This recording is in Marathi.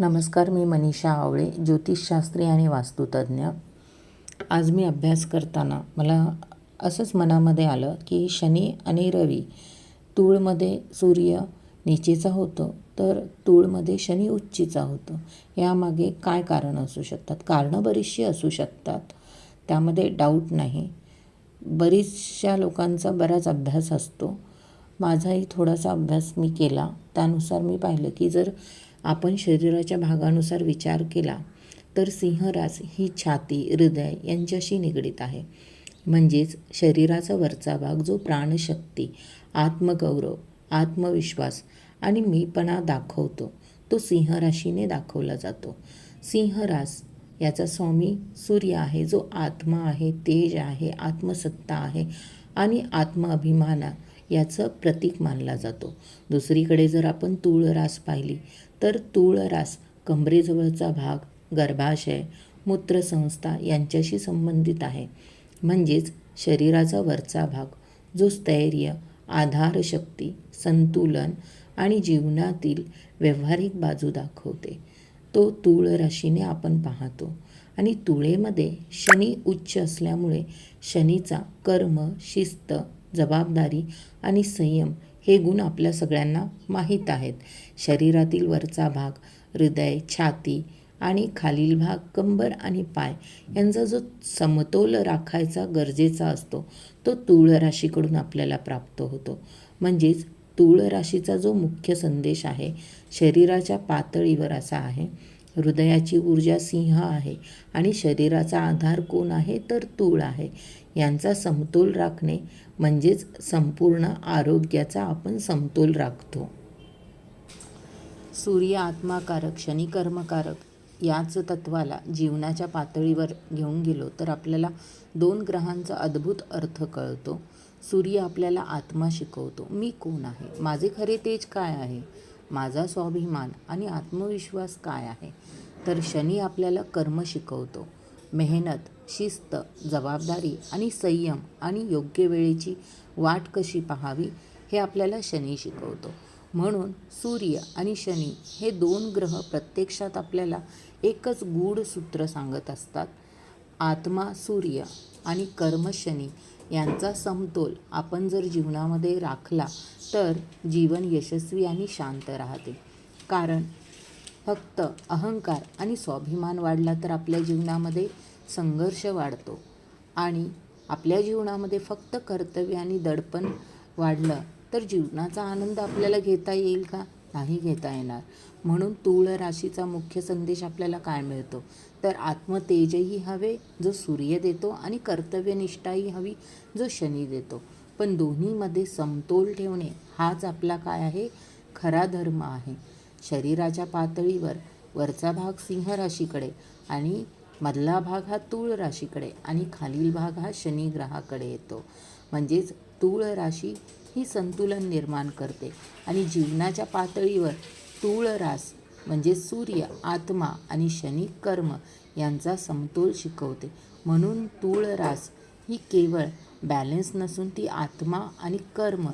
नमस्कार मी मनीषा आवळे ज्योतिषशास्त्री आणि वास्तुतज्ञ. आज मी अभ्यास करताना मला असंच मनामध्ये आलं की शनी आणि रवी तूळमध्ये सूर्य नीचेचा होतो तर तूळमध्ये शनी उच्चीचा होतो. यामागे काय कारण असू शकतात? कारणं बरीचशी असू शकतात. त्यामध्ये डाऊट नाही. बरीचशा लोकांचा बराच अभ्यास असतो. माझाही थोडासा अभ्यास मी केला. त्यानुसार मी पाहिलं की जर आपण शरीराच्या भागानुसार विचार केला तर सिंहरास ही छाती हृदय यांच्याशी निगडीत आहे. म्हणजेच शरीराचा वरचा भाग जो प्राणशक्ती आत्मगौरव आत्मविश्वास आणि मीपणा दाखवतो तो सिंहराशीने दाखवला जातो. सिंहरास याचा स्वामी सूर्य आहे जो आत्मा आहे तेज आहे आत्मसत्ता आहे आणि आत्मअभिमाना याचं प्रतीक मानला जातो. दुसरीकडे जर आपण तूळ रास पाहिली तर तूळ रास कंबरेजवळचा भाग गर्भाशय मूत्रसंस्था यांच्याशी संबंधित आहे. म्हणजेच शरीराचा वरचा भाग जो स्थैर्य आधारशक्ती संतुलन आणि जीवनातील व्यावहारिक बाजू दाखवते तो तूळ राशीने आपण पाहतो. आणि तुळेमध्ये शनी उच्च असल्यामुळे शनीचा कर्म शिस्त जबाबदारी आणि संयम हे गुण आपल्या सगळ्यांना माहीत आहेत. शरीरातील वरचा भाग हृदय छाती आणि खालील भाग कंबर आणि पाय यांचा जो समतोल राखायचा गरजेचा असतो तो तूळ राशीकडून आपल्याला प्राप्त होतो. म्हणजेच तूळ राशीचा जो मुख्य संदेश आहे शरीराच्या पातळीवर असा आहे हृदयाची ऊर्जा सिंह आहे आणि शरीराचा आधार कोण आहे तर तूळ आहे. यांचा समतोल राखणे म्हणजेच संपूर्ण आरोग्याचा आपण समतोल राखतो. सूर्य आत्माकारक शनी कर्मकारक याच तत्वाला जीवनाच्या पातळीवर घेऊन गेलो तर आपल्याला दोन ग्रहांचा अद्भुत अर्थ कळतो. सूर्य आपल्याला आत्मा शिकवतो. मी कोण आहे? माझे खरे तेज काय आहे? माझा स्वाभिमान आणि आत्मविश्वास काय आहे? तर शनी आपल्याला कर्म शिकवतो. मेहनत शिस्त जबाबदारी आणि संयम आणि योग्य वेळेची वाट कशी पाहावी हे आपल्याला शनी शिकवतो. म्हणून सूर्य आणि शनी हे दोन ग्रह प्रत्यक्षात आपल्याला एकच गूढ सूत्र सांगत असतात. आत्मा सूर्य आणि कर्म शनी यांचा समतोल आपण जर जीवनामध्ये राखला तर जीवन यशस्वी आणि शांत राहते. कारण फक्त अहंकार आणि स्वाभिमान वाढला तर आपल्या जीवनामध्ये संघर्ष वाढतो. आणि आपल्या जीवनामध्ये फक्त कर्तव्य आणि दडपण वाढलं तर जीवनाचा आनंद आपल्याला घेता येईल का? नाही घेता येणार. म्हणून तूळ राशीचा मुख्य संदेश आपल्याला काय मिळतो? तर आत्मतेजही हवे जो सूर्य देतो आणि कर्तव्यनिष्ठाही हवी जो शनी देतो. पण दोन्हीमध्ये समतोल ठेवणे हाच आपला काय आहे? खरा धर्म आहे. शरीराच्या पातळीवर वरचा भाग सिंह राशीकडे आणि मधला भाग हा तूळ राशीकडे आणि खालील भाग हा शनी ग्रहाकडे येतो. म्हणजेच तूळ राशी ही संतुलन निर्माण करते आणि जीवनाच्या पातळीवर तुळरास म्हणजे सूर्य आत्मा आणि शनी कर्म यांचा समतोल शिकवते. म्हणून तुळरास ही केवळ बॅलन्स नसून ती आत्मा आणि कर्म